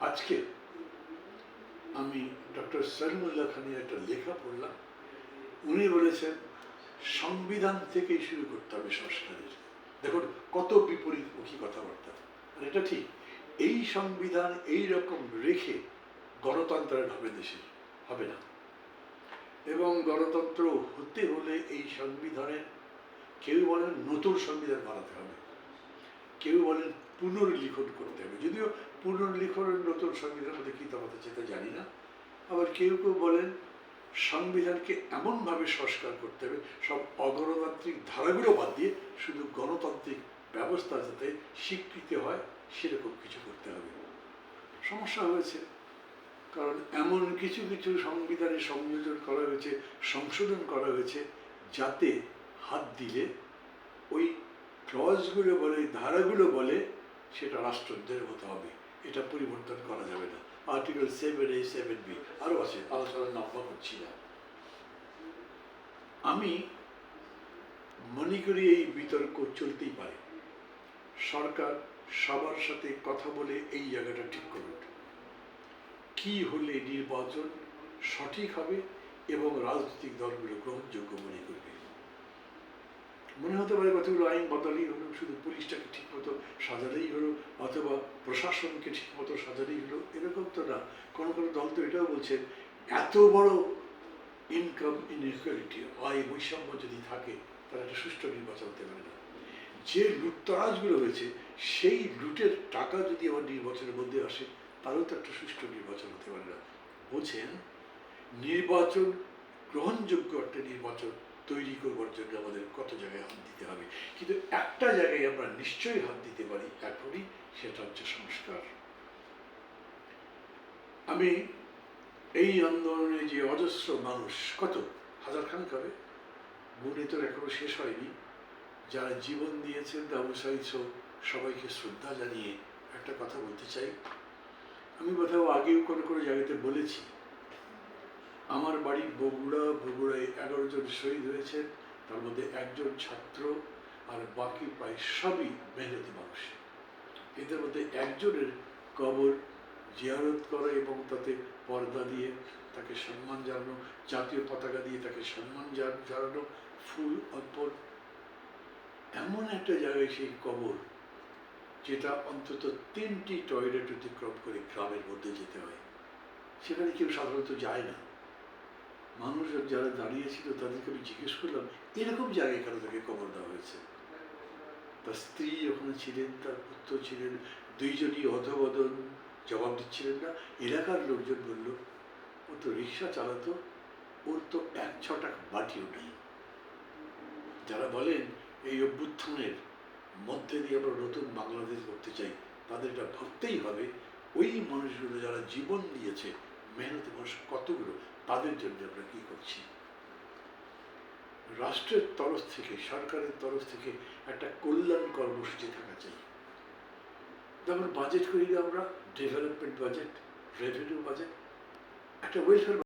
আজকে আমি ডক্টর সলিমুল্লাহ খানের একটা লেখা পড়লাম। উনি বলেছেন, সংবিধান থেকেই শুরু করতে হবে সংস্কারের। দেখুন, কত বিপরীতমুখী কথাবার্তা। আর এটা ঠিক, এই সংবিধান এই রকম রেখে গণতন্ত্রের হবে দেশে, হবে না। এবং গণতন্ত্র হতে হলে এই সংবিধানের, কেউ বলেন নতুন সংবিধান বানাতে হবে। কেউ বলেন পুনর্লিখন করতে হবে। যদিও পুনর্লিখনের নতুন সংবিধানের মধ্যে কী আছে তা জানি না। আবার কেউ কেউ বলেন, সংবিধানকে এমনভাবে সংস্কার করতে হবে, সব অগণতান্ত্রিক ধারাগুলো বাদ দিয়ে শুধু গণতান্ত্রিক ব্যবস্থা যাতে স্বীকৃতি হয়, সেরকম কিছু করতে হবে। সমস্যা হয়েছে, কারণ এমন কিছু কিছু সংবিধানে সংযোজন করা হয়েছে, সংশোধন করা হয়েছে, যাতে হাত দিলে, ওই ক্লজগুলো বলে, ধারাগুলো বলে সেটা রাষ্ট্রদ্রোহের মতো হবে। এটা পরিবর্তন করা যাবে না। Article seven A seven B আরও আছে। আলোচনা লম্বা করছি না। আমি মনে করি এই বিতর্ক চলতেই পারে। সরকার সবার সাথে কথা বলে এই জায়গাটা ঠিক করুন কি হলে নির্বাচন সঠিক হবে এবং রাজনৈতিক দলগুলো গ্রহণযোগ্য মনে করবে? মনে হতে পারে কতগুলো আইন বদলেই হলো, শুধু পুলিশটাকে ঠিক মতো সাজালেই অথবা প্রশাসনকে ঠিকমতো সাজালেই হলো এরকম তো না। কোনো কোনো দল তো এটাও বলছে, এত বড় ইনকাম ইনইকুয়ালিটি আয় বৈষম্য যদি থাকে, তাহলে একটা সুষ্ঠু নির্বাচন হতে পারে না। যে লুটতরাজগুলো হয়েছে, সেই লুটের টাকা যদি আবার নির্বাচনের মধ্যে আসে, তাহলেও তো একটা সুষ্ঠু নির্বাচন হতে পারে না। বলছেন, নির্বাচন, গ্রহণযোগ্য একটা নির্বাচন তৈরি করবার জন্য আমাদের কত জায়গায় হাত দিতে হবে। কিন্তু একটা জায়গায় আমরা নিশ্চয়ই হাত দিতে পারি এখনই সেটা হচ্ছে সংস্কার। আমি এই আন্দোলনে যে অজস্র মানুষ, কত? হাজার খানেক হবে? গুণে তো এখনও শেষ হয়নি। যারা জীবন দিয়েছেন আবু সাইদ সবাইকে শ্রদ্ধা জানিয়ে একটা কথা বলতে চাই। আমি কোথাও আগেও কোনো কোনো জায়গাতে বলেছি, আমার বাড়ি বগুড়া, বগুড়ায় এগারো জন শহীদ হয়েছেন, তার মধ্যে একজন ছাত্র, আর বাকি প্রায় সবই মেহনতি মানুষ। এদের মধ্যে একজনের কবর জিয়ারত করা এবং তাতে পর্দা দিয়ে তাকে সম্মান জানানো, জাতীয় পতাকা দিয়ে তাকে সম্মান জানানো, ফুল অর্পণ। এমন একটা জায়গায় সেই কবর, যেটা অন্তত তিনটি টয়লেট অতিক্রম করে গ্রামের মধ্যে যেতে হয়। সেখানে কেউ সাধারণত যায় না। মানুষ যারা দাঁড়িয়েছিল তাদেরকে আমি জিজ্ঞেস করলাম, এরকম জায়গায় কেন তাকে কবর দেওয়া হয়েছে? তার স্ত্রী ওখানে ছিলেন, তার পুত্র ছিলেন, দুইজনই অধবদন জবাব দিচ্ছিলেন না। এলাকার লোকজন বলল, ও তো রিক্সা চালাতো, ওর তো এক ছটা বাটিও নেই। যারা বলেন, এই অভ্যুত্থানের মধ্যে দিয়ে আমরা নতুন বাংলাদেশ করতে চাই, তাদের এটা ভাবতেই হবে। ওই মানুষগুলো যারা জীবন দিয়েছে মেহনত মানুষ কতগুলো, তাদের জন্য আমরা কি করছি? রাষ্ট্রের তরফ থেকে, সরকারের তরফ থেকে একটা কল্যাণ কর্মসূচি থাকা চাই। যেমন বাজেট করি আমরা ডেভেলপমেন্ট বাজেট রেভিনিউ বাজেট একটা ওয়েলফেয়ার